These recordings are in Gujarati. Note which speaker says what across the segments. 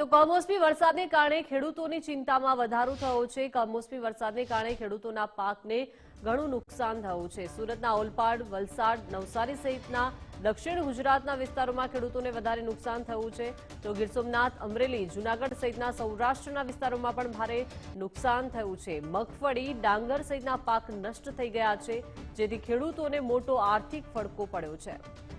Speaker 1: તો કમોસમી વરસાદને કારણે ખેડૂતોની ચિંતામાં વધારો થયો છે. કમોસમી વરસાદને કારણે ખેડૂતોના પાકને ઘણું નુકસાન થયું છે. સુરતના ઓલપાડ, વલસાડ, નવસારી સહિતના દક્ષિણ ગુજરાતના વિસ્તારોમાં ખેડૂતોને વધારે નુકસાન થયું છે. તો ગીર સોમનાથ, અમરેલી, જૂનાગઢ સહિતના સૌરાષ્ટ્રના વિસ્તારોમાં પણ ભારે નુકસાન થયું છે. મગફળી, ડાંગર સહિતના પાક નષ્ટ થઈ ગયા છે, જેથી ખેડૂતોને મોટો આર્થિક ફડકો પડ્યો છે.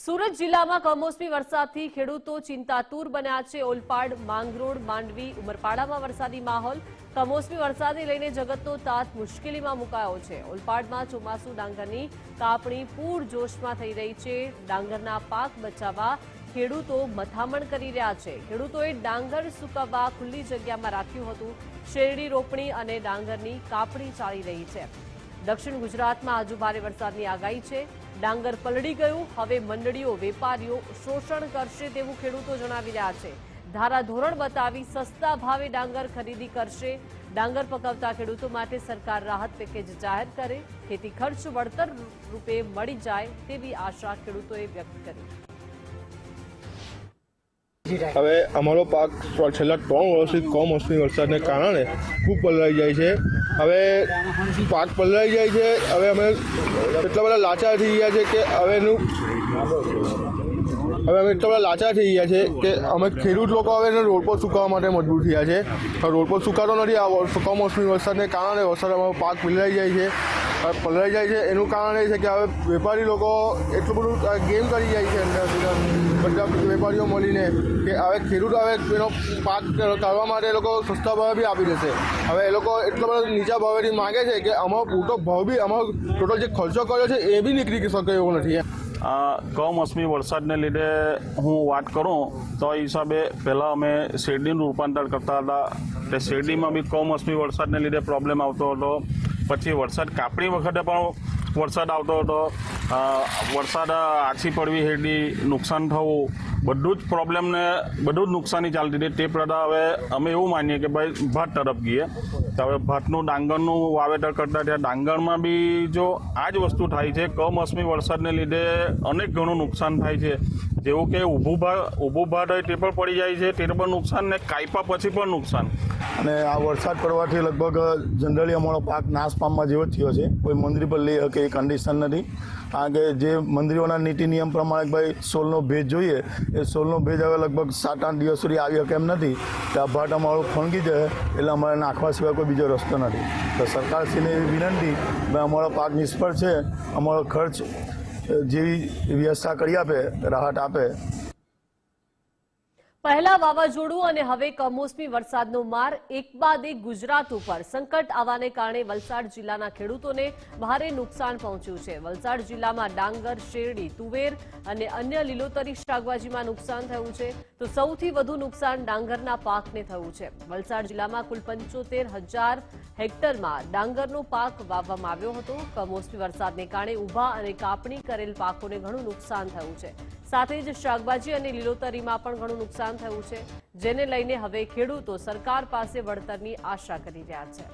Speaker 1: સુરત જિલ્લામાં કમોસમી વરસાદથી ખેડૂતો ચિંતાતુર બન્યા છે. ઓલપાડ, માંગરોળ, માંડવી, ઉમરપાડામાં વરસાદી માહોલ. કમોસમી વરસાદને લઈને જગતનો તાત મુશ્કેલીમાં મુકાયો છે. ઓલપાડમાં ચોમાસુ ડાંગરની કાપણી પૂરજોશમાં થઈ રહી છે. ડાંગરના પાક બચાવવા ખેડૂતો મથામણ કરી રહ્યા છે. ખેડૂતોએ ડાંગર સુકાવવા ખુલ્લી જગ્યામાં રાખ્યું હતું. શેરડી રોપણી અને ડાંગરની કાપણી ચાલી રહી છે. દક્ષિણ ગુજરાતમાં આજુ ભારે વરસાદની આગાહી છે. ડાંગર પલળી ગયું. હવે મંડળીઓ, વેપારીઓ શોષણ કરશે તેવું ખેડૂતો જણાવી રહ્યા છે. ધારા ધોરણ બતાવી સસ્તા ભાવે ડાંગર ખરીદી કરશે. ડાંગર પકવતા ખેડૂતો માટે સરકાર રાહત પેકેજ જાહેર કરે. ખેતી ખર્ચ વળતર રૂપે મળી જાય તેવી આશા ખેડૂતોએ વ્યક્ત કરી.
Speaker 2: હવે અમારો પાક છેલ્લા ત્રણ વર્ષથી કમોસમી વરસાદને કારણે ખૂબ પલળાઈ જાય છે. હવે પાક પલળાઈ જાય છે. હવે અમે એટલા બધા લાચાર થઈ ગયા છે કે હવે એનું હવે અમે એટલા બધા લાચાર થઈ ગયા છે કે અમે ખેડૂત લોકો હવે એને રોડ પર સુકાવવા માટે મજબૂર થયા છે. રોડ પર સુકાતો નથી આ કમોસમી વરસાદને કારણે વરસાદ અમારો પાક પલળાઈ જાય છે. હવે પલળાઈ જાય છે. એનું કારણ એ છે કે હવે વેપારી લોકો એટલું બધું ગેમ કરી જાય છે અંદર બધા વેપારીઓ મળીને કે હવે ખેડૂત હવે એનો પાક કાઢવા માટે એ લોકો સસ્તા ભાવે બી આપી દેશે. હવે એ લોકો એટલો બધો નીચા ભાવેથી માગે છે કે અમારો પૂરતો ભાવ બી અમારો ટોટલ જે ખર્ચો કર્યો છે એ બી નીકળી શકે એવો નથી.
Speaker 3: કમોસમી વરસાદને લીધે હું વાત કરું તો હિસાબે પહેલાં અમે શેરડીનું રૂપાંતર કરતા હતા. તે શેરડીમાં બી કમોસમી વરસાદને લીધે પ્રોબ્લેમ આવતો હતો. પછી વરસાદ કાપણી વખતે પણ વરસાદ આવતો હતો. વરસાદ આછી પડવી હેડી નુકસાન થવું બધું જ પ્રોબ્લેમને બધું જ નુકસાની ચાલતી હતી. તે પ્રદા હવે અમે એવું માનીએ કે ભાઈ ભાત તરફ ગઈએ. તો હવે ભાતનું ડાંગરનું વાવેતર કરતા ત્યાં ડાંગરમાં બી જો આ જ વસ્તુ થાય છે, કમોસમી વરસાદને લીધે અનેક ઘણું નુકસાન થાય છે. જેવું કે ઊભું ભાત ઊભું ભાત હોય તે પણ પડી જાય છે તે પણ નુકસાન ને કાયપા પછી પણ નુકસાન.
Speaker 4: અને આ વરસાદ પડવાથી લગભગ જનરલી અમારો પાક નાશ પામવા જેવો જ થયો છે. કોઈ મંદિર પર લઈ શકે એ કન્ડિશન નથી. કે જે મંત્રીઓના નીતિ નિયમ પ્રમાણે ભાઈ સોલનો ભેજ જોઈએ, એ સોલનો ભેજ હવે લગભગ સાત આઠ દિવસ સુધી આવી શકે એમ નથી. કે આ ભાટ અમારો ફણગી જાય, એટલે અમારે નાખવા સિવાય કોઈ બીજો રસ્તો નથી. તો સરકારશ્રીને એવી વિનંતી, ભાઈ અમારો પાક નિષ્ફળ છે, અમારો ખર્ચ જેવી વ્યવસ્થા કરી આપે, રાહત આપે
Speaker 1: પહેલા વાવાઝોડું અને હવે કમોસમી વરસાદનો માર એક બાદ એક ગુજરાત ઉપર. સંકટ આવવાને કારણે વલસાડ જિલ્લાના ખેડૂતોને ભારે નુકસાન પહોંચ્યું છે. વલસાડ જિલ્લામાં ડાંગર, શેરડી, તુવેર અને અન્ય લીલોતરી શાકભાજીમાં નુકસાન થયું છે. તો સૌથી વધુ નુકસાન ડાંગરના પાકને થયું છે. વલસાડ જિલ્લામાં કુલ પંચોતેર હજાર હેક્ટરમાં ડાંગરનો પાક વાવવામાં આવ્યો હતો. કમોસમી વરસાદને કારણે ઊભા અને કાપણી કરેલ પાકોને ઘણું નુકસાન થયું છે. સાથે જ શાકભાજી અને લીલોતરીમાં પણ ઘણું નુકસાન થયું છે, જેને લઈને હવે ખેડૂતો સરકાર પાસે વળતરની આશા કરી રહ્યા છે.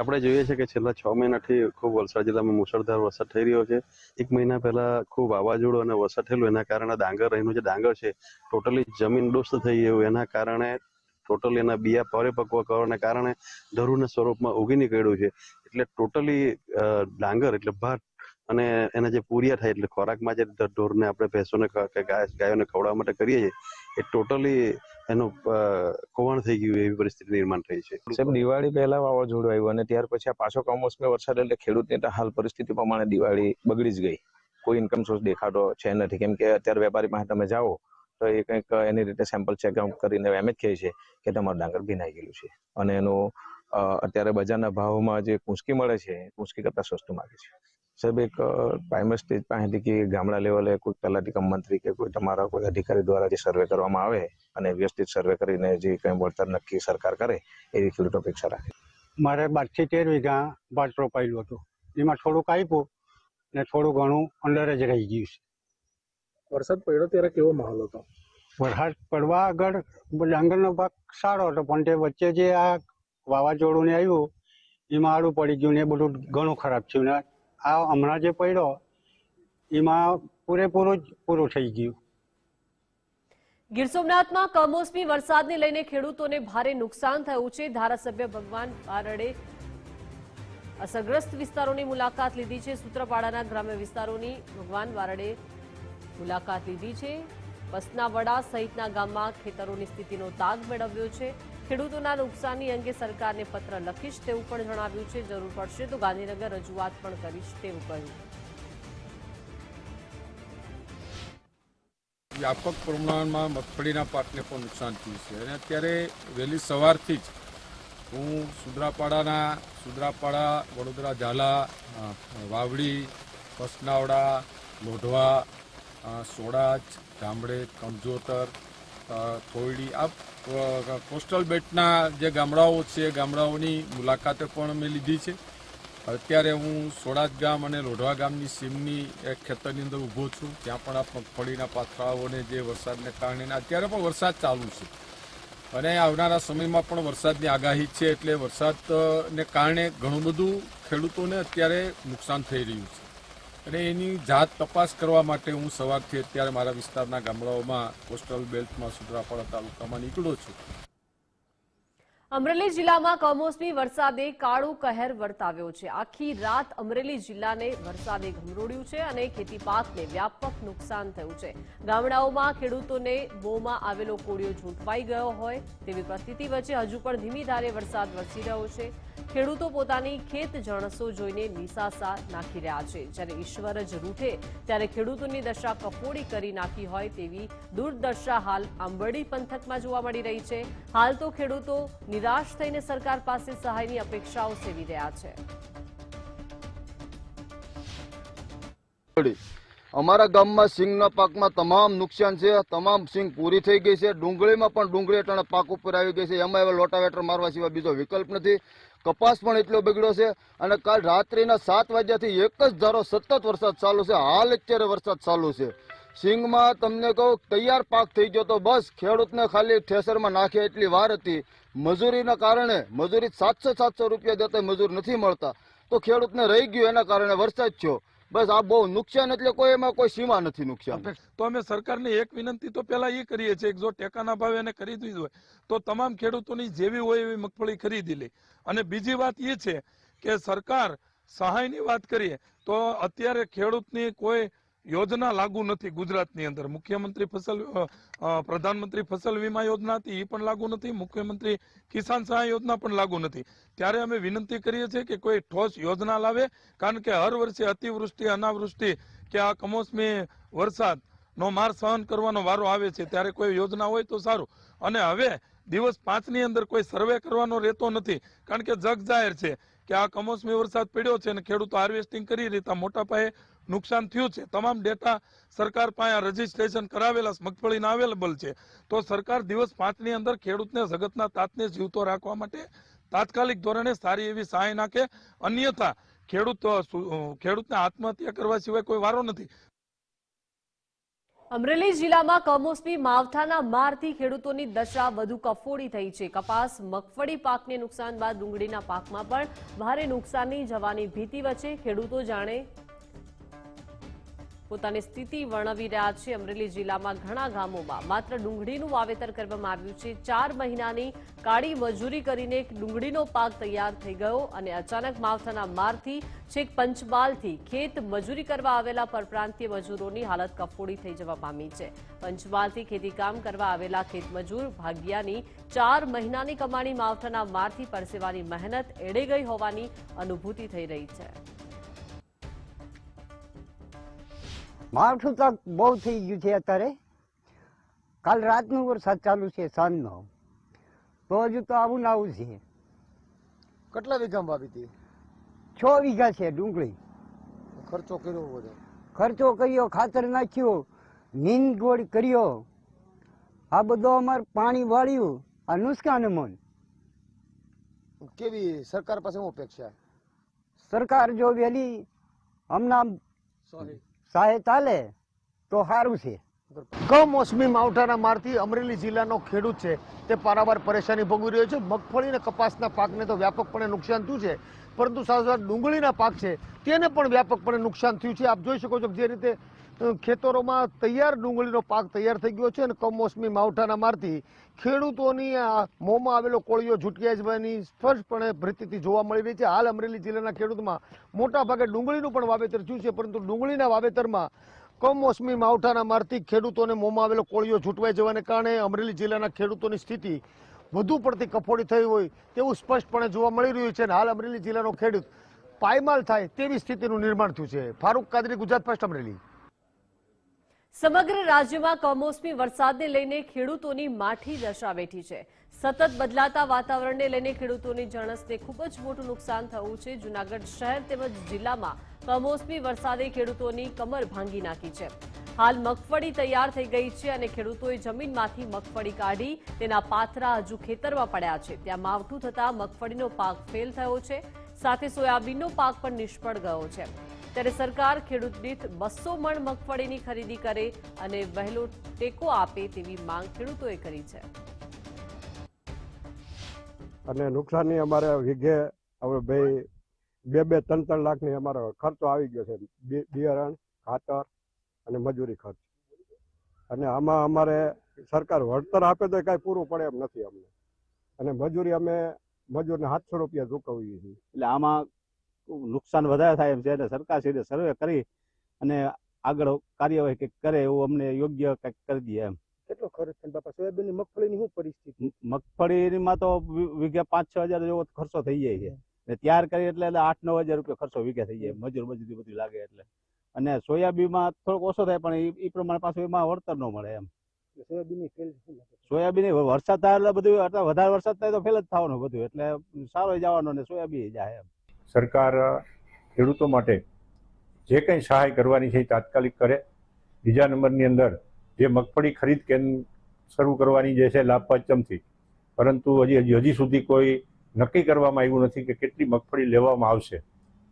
Speaker 5: આપણે જોઈએ છે કે છેલ્લા છ મહિનાથી ખૂબ વલસાડ જિલ્લામાં મુશળધાર વરસાદ થઈ રહ્યો છે, એક મહિના પહેલા ખૂબ વાવાઝોડું અને વરસાદ થયેલું, એના કારણે ડાંગર એનું જે ડાંગર છે, ટોટલી જમીન દોસ્ત થઈ ગયું, એના કારણે ટોટલી એના બિયા પરિપક્વ કરવાને કારણે ધરુના સ્વરૂપમાં ઉગી નીકળ્યું છે. એટલે ટોટલી ડાંગર, એટલે ભાત અને એના જે પૂરિયા થાય એટલે ખોરાકમાં જે ઢોરને આપણે ભેંસોને કે ગાય, ગાયોને ખવડાવવા માટે કરીએ છીએ, એ ટોટલી એનું કોવણ થઈ ગયું એવી પરિસ્થિતિ નિર્માણ થઈ છે.
Speaker 6: સાહેબ, દિવાળી પહેલા વાવાઝોડું આવ્યું અને ત્યાર પછી આ પાછો કમોસમી વરસાદ એટલે ખેડૂતની હાલ પરિસ્થિતિ પ્રમાણે દિવાળી બગડી જ ગઈ. કોઈ ઇન્કમ સોર્સ દેખાતો છે નથી. કેમ કે અત્યારે વેપારી પાસે તમે જાઓ તો એ કંઈક એની રીતે સેમ્પલ ચેક કરીને એમ જ કહે છે કે તમારું ડાંગર ભીનાઈ ગયેલું છે. અને એનું અત્યારે બજારના ભાવમાં જે કુંસકી મળે છે, એ કુંચકી કરતા સસ્તું માગે છે. સાહેબ એક પ્રાઇમરી સ્ટેજ પાસેથી કે ગામડા લેવલે કોઈ તલાટી કમ મંત્રી કે કોઈ તમારા કોઈ અધિકારી દ્વારા જે સર્વે કરવામાં આવે અને વ્યવસ્થિત સર્વે કરીને જે કંઈ વળતર નક્કી સરકાર કરે એવી ખેડૂત અપેક્ષા રાખે.
Speaker 7: મારે બારથી તેર વીઘા ભાત રોપાયેલું હતું. એમાં થોડુંક આપ્યું ને થોડું ઘણું અંડર જ રહી ગયું છે.
Speaker 8: વરસાદ પડ્યો ત્યારે કેવો માહોલ હતો?
Speaker 7: વરસાદ પડવા આગળ ડાંગરનો પાક સારો હતો પણ તે વચ્ચે જે આ વાવાઝોડું ને આવ્યું એમાં આડું પડી ગયું ને એ બધું ઘણું ખરાબ થયું ને આ હમણાં જે પડ્યો, એમાં પૂરેપૂરું જ પૂરું થઈ ગયું.
Speaker 1: ગીર સોમનાથમાં કમોસમી વરસાદને લઈને ખેડૂતોને ભારે નુકસાન થયું છે. ધારાસભ્ય ભગવાન બારડે અસરગ્રસ્ત વિસ્તારોની મુલાકાત લીધી છે. સૂત્રપાડાના ગ્રામ્ય વિસ્તારોની ભગવાન બારડે મુલાકાત લીધી છે. પસનાવડા સહિતના ગામમાં ખેતરોની સ્થિતિનો તાગ મેળવ્યો છે. ખેડૂતોના નુકસાનની અંગે સરકારને પત્ર લખીશ તેવું પણ જણાવ્યું છે. જરૂર પડશે તો ગાંધીનગર રજૂઆત પણ કરીશ તેવું કહ્યું.
Speaker 9: વ્યાપક પ્રમાણમાં મગફળીના પાકને પણ નુકસાન થયું છે અને અત્યારે વહેલી સવારથી જ હું સુદ્રાપાડાના સુદ્રાપાડા, વડોદરા, ઝાલા વાવડી પસનાવડા લોઢવા સોડાચ ગામડે કમજોતર અ, થોયડી આ કોસ્ટલ બેટના જે ગામડાઓ છે ગામડાઓની મુલાકાતે પણ મેં લીધી છે. અત્યારે હું સોડાજ ગામ અને લોઢવા ગામની સીમની એક ખેતરની અંદર ઊભો છું. ત્યાં પણ આ મગફળીના પાથરાઓને જે વરસાદને કારણે અત્યારે પણ વરસાદ ચાલુ છે. અને આવનારા સમયમાં પણ વરસાદની આગાહી છે એટલે વરસાદને કારણે ઘણું બધું ખેડૂતોને અત્યારે નુકસાન થઈ રહ્યું છે. અને એની જાત તપાસ કરવા માટે હું સવારથી અત્યારે મારા વિસ્તારના ગામડાઓમાં કોસ્ટલ બેલ્ટમાં સુત્રાપાડા તાલુકામાં નીકળ્યો છું.
Speaker 1: અમરેલી જિલ્લામાં કમોસમી વરસાદે કાળો કહેર વર્તાવ્યો છે. આખી રાત અમરેલી જિલ્લાને વરસાદે ઘમરોડ્યું છે અને ખેતી પાકને વ્યાપક નુકસાન થયું છે. ગામડાઓમાં ખેડૂતોને બોમાં આવેલો કોળિયો ઝૂંટવાઈ ગયો હોય તેવી પરિસ્થિતિ વચ્ચે હજુ પણ ધીમી ધારે વરસાદ વરસી રહ્યો છે. ખેડૂતો પોતાની ખેત જણસો જોઈને નિસાસા નાખી રહ્યા છે. જ્યારે ઈશ્વર જ રૂઠે ત્યારે ખેડૂતોની દશા કફોડી કરી નાખી હોય તેવી દુર્દશા હાલ આંબરડી પંથકમાં જોવા મળી રહી છે. હાલ તો ખેડૂતો નિરાશ થઈને સરકાર પાસે સહાયની અપેક્ષાઓ સેવી રહ્યા છે.
Speaker 10: અમારા ગામમાં સિંગના પાકમાં તમામ નુકસાન છે, તમામ સિંગ પૂરી થઈ ગઈ છે, ડુંગળીમાં પણ ડુંગળી અટાણે પાક ઉપર આવી ગઈ છે, એમાં હવે લોટાવેટર મારવા સિવાય બીજો વિકલ્પ નથી. કપાસ પણ એટલો બગડ્યો છે અને કાલ રાત્રિના સાત વાગ્યાથી એક જ ધારો સતત વરસાદ ચાલુ છે. હાલ અત્યારે વરસાદ ચાલુ છે. સિંગમાં તમને કહું, તૈયાર પાક થઈ ગયો તો બસ, ખેડૂતને ખાલી ઠેસરમાં નાખે એટલી વાર હતી. મજૂરીના કારણે મજૂરી સાતસો સાતસો રૂપિયા દેતા મજૂર નથી મળતા. તો ખેડૂતને રહી ગયું, એના કારણે વરસાદ થયો. બસ આ બહુ નુકસાન એટલે કોઈ એમાં કોઈ સીમા નથી નુકસાન.
Speaker 8: તો અમે સરકારને એક વિનંતી તો પેલા એ કરીએ છીએ જો ટેકાના ભાવે એને ખરીદવી હોય, તો તમામ ખેડૂતોની જેવી હોય એવી મગફળી ખરીદી લે. અને બીજી વાત એ છે કે સરકાર સહાયની વાત કરીએ, તો અત્યારે ખેડૂતની કોઈ યોજના લાગુ નથી ગુજરાતની અંદર. મુખ્યમંત્રી ફસલ પ્રધાનમંત્રી ફસલ વીમા યોજના હતી એ પણ લાગુ નથી. મુખ્યમંત્રી કિસાન સહાય યોજના પણ લાગુ નથી. ત્યારે અમે વિનંતી કરીએ છીએ કે કોઈ ઠોસ યોજના લાવે, કારણ કે હર વર્ષે અતિવૃષ્ટિ, અનાવૃષ્ટિ, કે આ કમોસમી વરસાદ નો માર સહન કરવાનો વારો આવે છે, ત્યારે કોઈ યોજના હોય તો સારું. અને હવે દિવસ પાંચની અંદર કોઈ સર્વે કરવાનો રહેતો નથી, કારણ કે જગ જાહેર છે. કે આ કમોસમી વરસાદ પડ્યો છે અને ખેડૂતો હાર્વેસ્ટિંગ કરી રહેતા મોટા પાયે નુકસાન થયું છે. તમામ ડેટા સરકાર પાસે રજીસ્ટ્રેશન કરાવેલા મગફળીના અવેલેબલ છે. તો સરકાર દિવસ પાંચની અંદર ખેડૂતને જગતના તાતને જીવતો રાખવા માટે તાત્કાલિક ધોરણે સારી એવી સહાય નાખે. અન્યથા ખેડૂત ખેડૂતને આત્મહત્યા કરવા સિવાય કોઈ વારો નથી.
Speaker 1: અમરેલી જિલ્લામાં કમોસમી માવઠાના મારથી ખેડૂતોની દશા વધુ કફોડી થઈ છે. કપાસ, મગફળી પાકને નુકસાન બાદ ડુંગળીના પાકમાં પણ ભારે નુકસાનની જવાની ભીતિ વચ્ચે ખેડૂતો જાણે પોતાની સ્થિતિ વર્ણવી રહ્યા છે. અમરેલી જિલ્લામાં ઘણા ગામોમાં માત્ર ડુંગળીનું વાવેતર કરવામાં આવ્યું છે. ચાર મહિનાની કાળી મજૂરી કરીને ડુંગળીનો પાક તૈયાર થઈ ગયો અને અચાનક માવઠાના મારથી છેક પંચમહાલથી ખેત મજૂરી કરવા આવેલા પરપ્રાંતીય મજૂરોની હાલત કફોડી થઈ જવા પામી છે. પંચમહાલથી ખેતીકામ કરવા આવેલા ખેતમજૂર ભાગ્યાની ચાર મહિનાની કમાણી માવઠાના મારથી પરસેવાની મહેનત એડે ગઈ હોવાની અનુભૂતિ થઈ રહી છે.
Speaker 11: માવઠું તો બહુ થઈ ગયું છે અત્યારે. કાલ રાતનું વરસાદ ચાલુ છે સાંજનો. તો હજુ તો આવું ને આવું છે.
Speaker 10: કેટલા વીઘા વાવી હતી?
Speaker 11: છ વીઘા છે ડુંગળી.
Speaker 10: ખર્ચો કર્યો બધો
Speaker 11: ખર્ચો કર્યો ખાતર નાખ્યું નીંદ ગોળ કર્યો. આ બધો અમારે પાણી વાળ્યું આ નુકસાન મન.
Speaker 10: કેવી સરકાર પાસે અપેક્ષા?
Speaker 11: સરકાર જો વહેલી હમણાં સહાય ચાલે? તો સારું છે.
Speaker 12: કમોસમી માવઠાના મારથી અમરેલી જિલ્લાનો ખેડૂત છે. તે પારાવાર પરેશાની ભોગવી રહ્યો છે. મગફળી અને કપાસના પાકને તો વ્યાપકપણે નુકસાન થયું છે. પરંતુ સાથે ડુંગળીના પાક છે. તેને પણ વ્યાપકપણે નુકસાન થયું છે. આપ જોઈ શકો છો જે રીતે ખેતરોમાં તૈયાર ડુંગળીનો પાક તૈયાર થઈ ગયો છે અને કમોસમી માવઠાના મારથી ખેડૂતોની આ મોંમાં આવેલો કોળીઓ ઝૂટક્યા જવાની સ્પષ્ટપણે પરિસ્થિતિ જોવા મળી રહી છે. હાલ અમરેલી જિલ્લાના ખેડૂતમાં મોટા ભાગે ડુંગળીનું પણ વાવેતર થયું છે, પરંતુ ડુંગળીના વાવેતરમાં કમોસમી માવઠાના મારથી ખેડૂતોને મોંમાં આવેલો કોળિયો છૂટવાઈ જવાને કારણે અમરેલી જિલ્લાના ખેડૂતોની સ્થિતિ વધુ પડતી કફોડી થઈ હોય તેવું સ્પષ્ટપણે જોવા મળી રહ્યું છે અને હાલ અમરેલી જિલ્લાનો ખેડૂત પાયમાલ થાય તેવી સ્થિતિનું નિર્માણ થયું છે. ફારૂક કાદરી, ગુજરાત ફર્સ્ટ અમરેલી.
Speaker 1: સમગ્ર રાજ્યમાં કમોસમી વરસાદને લઈને ખેડૂતોની માઠી દશા બેઠી છે. સતત બદલાતા વાતાવરણને લઈને ખેડૂતોની જણસને ખૂબ જ મોટું નુકસાન થયું છે. જૂનાગઢ શહેર તેમજ જિલ્લામાં કમોસમી વરસાદે ખેડૂતોની કમર ભાંગી નાખી છે. હાલ મગફળી તૈયાર થઈ ગઈ છે અને ખેડૂતોએ જમીનમાંથી મગફળી કાઢી તેના પાથરા હજુ ખેતરમાં પડ્યા છે. ત્યાં માવઠું થતાં મગફળીનો પાક ફેલ થયો છે. સાથે સોયાબીનનો પાક પણ નિષ્ફળ ગયો છે. ત્યારે સરકાર ખેડૂત દીઠ બસો મણ મગફળીની ખરીદી કરે અને વહેલો ટેકો આપે તેવી માંગ ખેડૂતોએ કરી છે.
Speaker 7: અને નુકસાનની અમારે વીઘે હવે ભાઈ બે બે ત્રણ ત્રણ લાખની અમારો ખર્ચો આવી ગયો છે. બિયારણ ખાતર અને મજૂરી ખર્ચ. અને આમાં અમારે સરકાર વળતર આપે તો કાંઈ પૂરું પડે એમ નથી અમને. અને મજૂરી અમે મજૂરને સાતસો રૂપિયા ચૂકવીએ છીએ.
Speaker 13: એટલે આમાં નુકસાન વધારે થાય એમ છે. એટલે સરકાર શ્રી સર્વે કરી અને આગળ કાર્યવાહી કંઈક કરે એવું અમને યોગ્ય કંઈક કરી દે એમ.
Speaker 12: કેટલો ખર્ચ થાય? બાપા સોયાબીનની મગફળીની શું પરિસ્થિતિ?
Speaker 13: મગફળીમાં તો વીઘે પાંચ છ હજાર જેવો ખર્ચો થઈ જાય છે. ને તૈયાર કરી એટલે એટલે આઠ નવ હજાર રૂપિયા ખર્ચો વીઘે થઈ જાય. મજૂર મજૂરી બધું લાગે એટલે. અને સોયાબીનમાં થોડોક ઓછો થાય પણ એ- પ્રમાણે પાછું એમાં વળતર ન મળે એમ. સોયાબીન વરસાદ થાય એટલે બધું એટલે વધારે વરસાદ થાય તો ફેલ જ થવાનું બધું. એટલે સારો જવાનો ને સોયાબીન જાય એમ.
Speaker 14: સરકાર ખેડૂતો માટે જે કંઈ સહાય કરવાની છે એ તાત્કાલિક કરે. બીજા નંબરની અંદર જે મગફળી ખરીદ કેન્દ્ર શરૂ કરવાની જે છે લાભપાંચમથી પરંતુ હજી હજી હજી સુધી કોઈ નક્કી કરવામાં આવ્યું નથી કે કેટલી મગફળી લેવામાં આવશે.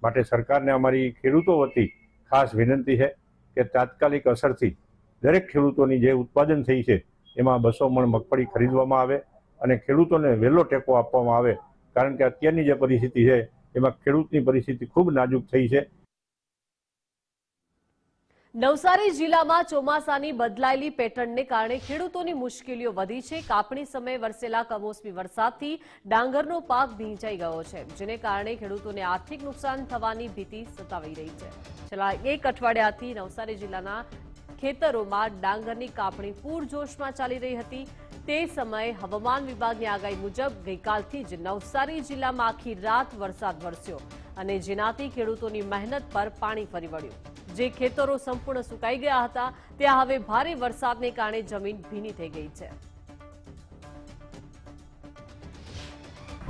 Speaker 14: માટે સરકારને અમારી ખેડૂતો વતી ખાસ વિનંતી છે કે તાત્કાલિક અસરથી દરેક ખેડૂતોની જે ઉત્પાદન થઈ છે એમાં બસો મણ મગફળી ખરીદવામાં આવે અને ખેડૂતોને વહેલો ટેકો આપવામાં આવે. કારણ કે અત્યારની જે પરિસ્થિતિ છે એમાં ખેડૂતની પરિસ્થિતિ ખૂબ નાજુક થઈ છે.
Speaker 1: નવસારી જિલ્લામાં ચોમાસાની બદલાયેલી પેટર્નને કારણે ખેડૂતોની મુશ્કેલીઓ વધી છે. કાપણી સમયે વરસેલા કમોસમી વરસાદથી ડાંગરનો પાક ભીંચાઈ ગયો છે, જેને કારણે ખેડૂતોને આર્થિક નુકસાન થવાની ભીતિ સતાવી રહી છે. છેલ્લા એક અઠવાડિયાથી નવસારી જિલ્લાના ખેતરોમાં ડાંગરની કાપણી પૂરજોશમાં ચાલી રહી હતી. તે સમયે હવામાન વિભાગની આગાહી મુજબ ગઈકાલથી જ નવસારી જિલ્લામાં આખી રાત વરસાદ વરસ્યો અને જેનાથી ખેડૂતોની મહેનત પર પાણી ફરી વળ્યું. જે ખેતરો સંપૂર્ણ સુકાઈ ગયા હતા, ત્યાં હવે ભારે વરસાદને કારણે જમીન ભીની થઈ ગઈ છે.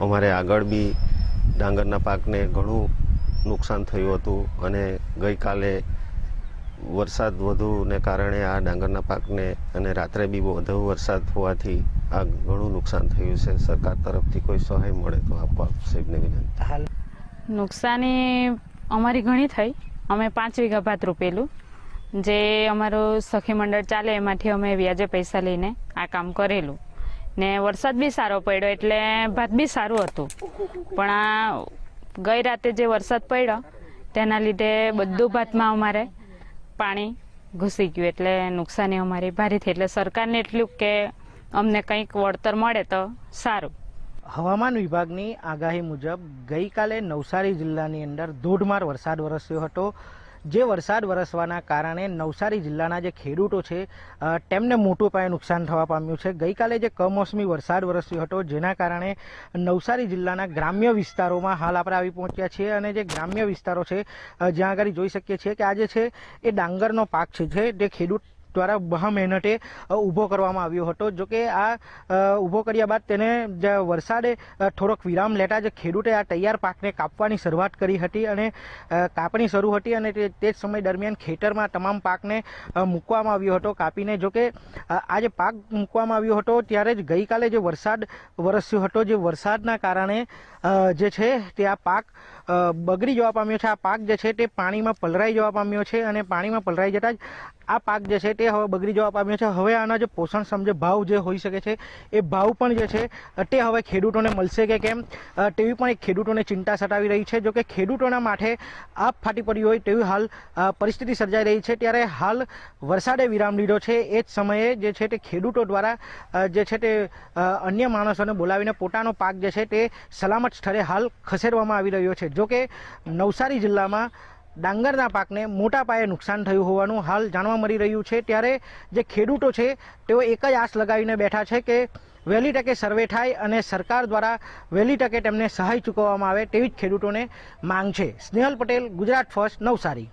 Speaker 15: અમારે આગળ બી ડાંગરના પાકને ઘણું નુકસાન થયું હતું અને ગઈકાલે વરસાદ વધુને કારણે આ ડાંગરના પાકને અને રાત્રે બી વધુ વરસાદ હોવાથી આ ઘણું નુકસાન થયું છે. સરકાર તરફથી કોઈ સહાય મળે તો આપવા સાહેબને વિનંતી.
Speaker 16: નુકસાની અમારી ઘણી થઈ. અમે પાંચ વીઘા ભાત રોપેલું. જે અમારું સખી મંડળ ચાલે એમાંથી અમે વ્યાજે પૈસા લઈને આ કામ કરેલું. ને વરસાદ બી સારો પડ્યો એટલે ભાત બી સારું હતું. પણ આ ગઈ રાતે જે વરસાદ પડ્યો, તેના લીધે બધું ભાતમાં અમારે પાણી ઘૂસી ગયું એટલે નુકસાની અમારી ભારે થઈ એટલે સરકારને એટલું કે અમને કંઈક વળતર મળે તો સારું.
Speaker 17: હવામાન વિભાગની આગાહી મુજબ ગઈકાલે નવસારી જિલ્લાની અંદર ધોધમાર વરસાદ વરસ્યો હતો. જે વરસાદ વરસવાના કારણે નવસારી જિલ્લાના જે ખેડૂતો છે તેમને મોટું પાયે નુકસાન થવા પામ્યું છે. ગઈકાલે જે કમોસમી વરસાદ વરસ્યો હતો, જેના કારણે નવસારી જિલ્લાના ગ્રામ્ય વિસ્તારોમાં હાલ આપણે આવી પહોંચ્યા છીએ અને જે ગ્રામ્ય વિસ્તારો છે જ્યાં આગળ જોઈ શકીએ છીએ કે આજે છે એ ડાંગરનો પાક છે જે ખેડૂત દ્વારા બહા મહેનતે ઊભો કરવામાં આવ્યો હતો. જો કે આ ઊભો કર્યા બાદ તેને વરસાદે થોડોક વિરામ લેતા જ ખેડૂતે આ તૈયાર પાકને કાપવાની શરૂઆત કરી હતી અને કાપણી શરૂ હતી અને તે જ સમય દરમિયાન ખેતરમાં તમામ પાકને મૂકવામાં આવ્યો હતો. કાપીને જો કે આ જે પાક મૂકવામાં આવ્યો હતો ત્યારે જ ગઈકાલે જે વરસાદ વરસ્યો હતો, જે વરસાદના કારણે જે છે તે આ પાક બગડી જવા પામ્યો છે. આ પાક જે છે તે પાણીમાં પલરાઈ જવા પામ્યો છે અને પાણીમાં પલરાઈ જતાં જ આ પાક જે છે તે હવે બગડી જવા પામ્યો છે. હવે આના જે પોષણ સમજે ભાવ જે હોઈ શકે છે એ ભાવ પણ જે છે, તે હવે ખેડૂતોને મળશે કે કેમ? તેવી પણ એક ખેડૂતોને ચિંતા સતાવી રહી છે. જો કે ખેડૂતોના માથે આપ ફાટી પડી હોય તેવી હાલ પરિસ્થિતિ સર્જાઈ રહી છે. ત્યારે હાલ વરસાદે વિરામ લીધો છે. એ જ સમયે જે છે તે ખેડૂતો દ્વારા જે છે તે અન્ય માણસોને બોલાવીને પોતાનો પાક જે છે તે સલામત સ્થળે હાલ ખસેડવામાં આવી રહ્યો છે. જો કે નવસારી જિલ્લામાં ડાંગરના પાકને મોટા પાયે નુકસાન થયું હોવાનું હાલ જાણવા મળી રહ્યું છે. ત્યારે જે ખેડૂતો છે, તેઓ એક જ આશ લગાવીને બેઠા છે કે વહેલી તકે સર્વે થાય અને સરકાર દ્વારા વહેલી તકે તેમને સહાય ચૂકવવામાં આવે તેવી જ ખેડૂતોને માંગ છે. સ્નેહલ પટેલ, ગુજરાત ફર્સ્ટ, નવસારી.